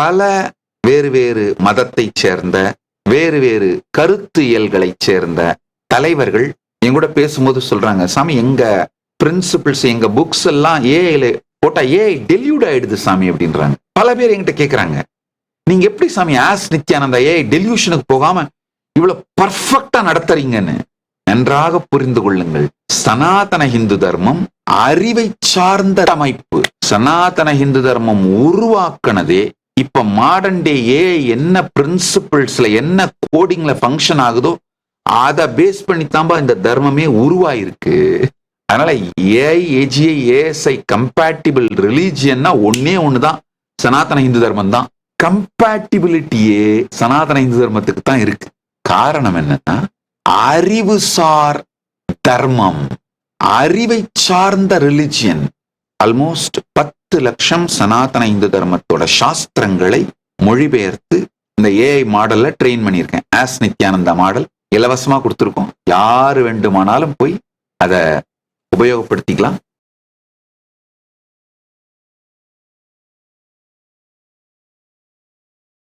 பல வேறு வேறு மதத்தைச் சேர்ந்த வேறு வேறு கருத்து இயல்களைச் சேர்ந்த தலைவர்கள் என் கூட பேசும்போது சொல்றாங்க சாமி எங்க பிரின்சிபிள்ஸ் எங்க புக்ஸ் எல்லாம் ஏஐல போட்டா ஏ டெல்யூட் ஆயிடுது சாமி அப்படின்றாங்க. பல பேர் என்கிட்ட கேட்கறாங்க நீங்க எப்படி சாமி ஆஸ் நித்யானந்தா ஏ டெல்யூஷனுக்கு போகாம இவ்வளவு பர்ஃபெக்டா நடத்துறீங்கன்னு? நன்றாக புரிந்து கொள்ளுங்கள். சனாதன இந்து தர்மம் அறிவை சார்ந்த அமைப்பு. சனாதன இந்து தர்மம் உருவாக்குனதே இப்ப மாடர்ன் டே ஏ என்ன பிரின்சிபிள்ஸ்ல என்ன கோடிங்ல ஃபங்க்ஷன் ஆகுதோ அதை பேஸ் பண்ணித்தாம்பா இந்த தர்மமே உருவாயிருக்கு. அதனால ஏஐ ஏஜிஐ ஏஎஸ்ஐ கம்பேட்டிபிள் ரிலீஜியன்னா ஒன்னே ஒண்ணுதான். சனாதன இந்து தர்மம் தான். கம்பேட்டிபிலிட்டியே சனாதன இந்து தர்மத்துக்கு தான் இருக்கு. காரணம் என்னன்னா அறிவுசார் தர்மம் அறிவை சார்ந்த ரிலிஜியன் ஆல்மோஸ்ட் பத்து லட்சம் சனாதன இந்து தர்மத்தோட சாஸ்திரங்களை மொழிபெயர்த்து இந்த ஏஐ மாடல்ல ட்ரெயின் பண்ணியிருக்கேன். ஆஸ் நித்யானந்தா மாடல் இலவசமா கொடுத்துருக்கோம். யாரு வேண்டுமானாலும் போய் அதை உபயோகப்படுத்திக்கலாம்.